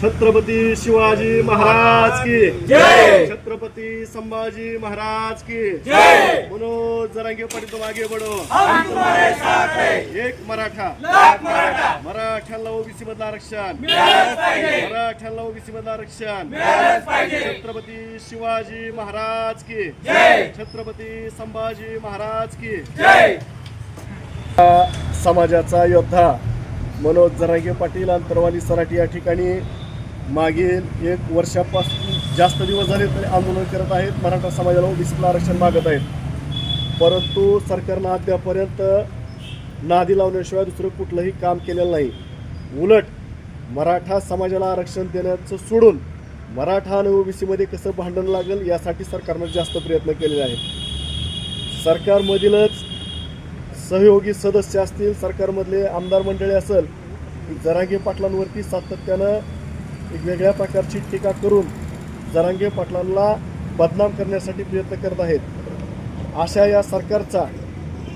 छत्रपती शिवाजी महाराज की. जय! छत्रपती संभाजी महाराज की. जय! मनोज जरांगे पाटील तुम आगे है. एक मराठा. लाख मराठा. मराठ्यांना ओबीसी मधलं आरक्षण. मराठ्यांना ओबीसी मधलं आरक्षण. छत्रपती शिवाजी महाराज की. जय! छत्रपती संभाजी महाराज की. जय! समाजाचा योद्धा मनोज जरांगे पाटील अंतरवाली सराटी या ठिकाणी मागील एक वर्षापासून जास्त दिवस झाले तरी आंदोलन करत आहेत. मराठा समाजाला ओबीसीला आरक्षण मागत आहेत. परंतु सरकारनं अद्यापर्यंत नादी लावण्याशिवाय दुसरं कुठलंही काम केलेलं नाही. उलट मराठा समाजाला आरक्षण देण्याचं सोडून मराठा आणि ओबीसीमध्ये कसं भांडण लागेल यासाठी सरकारनं जास्त प्रयत्न केलेले आहेत. सरकारमधीलच सहयोगी सदस्य असतील सरकारमधले आमदार मंडळी असेल ही जरांगे पाटलांवरती सातत्यानं वेगवेगळ्या प्रकारची टीका करून जरांगे पाटलांना बदनाम करण्यासाठी प्रयत्न करत आहेत. अशा या सरकारचा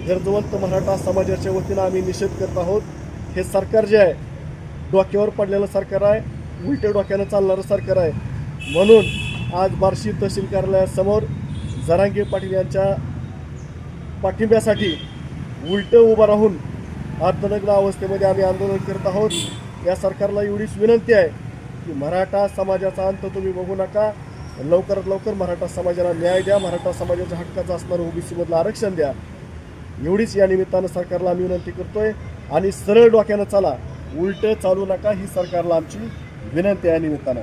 गरजवंत मराठा समाजाच्या वतीनं आम्ही निषेध करत आहोत. हे सरकार जे आहे डोक्यावर पडलेलं सरकार आहे उलट्या डोक्यानं चालणारं सरकार आहे. म्हणून आज बार्शी तहसील कार्यालयासमोर जरांगे पाटील यांच्या पाठिंब्यासाठी उलटं उभं राहून अर्धनग्न अवस्थेमध्ये आम्ही आंदोलन करत आहोत. या सरकारला एवढीच विनंती आहे की मराठा समाजाचा अंत तुम्ही बघू नका. लवकरात लवकर मराठा समाजाला न्याय द्या मराठा समाजाच्या हक्काचं असणारं ओबीसीमधलं आरक्षण द्या. एवढीच या निमित्तानं सरकारला आम्ही विनंती करतोय आणि सरळ डोक्यानं चला. उलटं चालू नका ही सरकारला आमची विनंती आहे या निमित्तानं.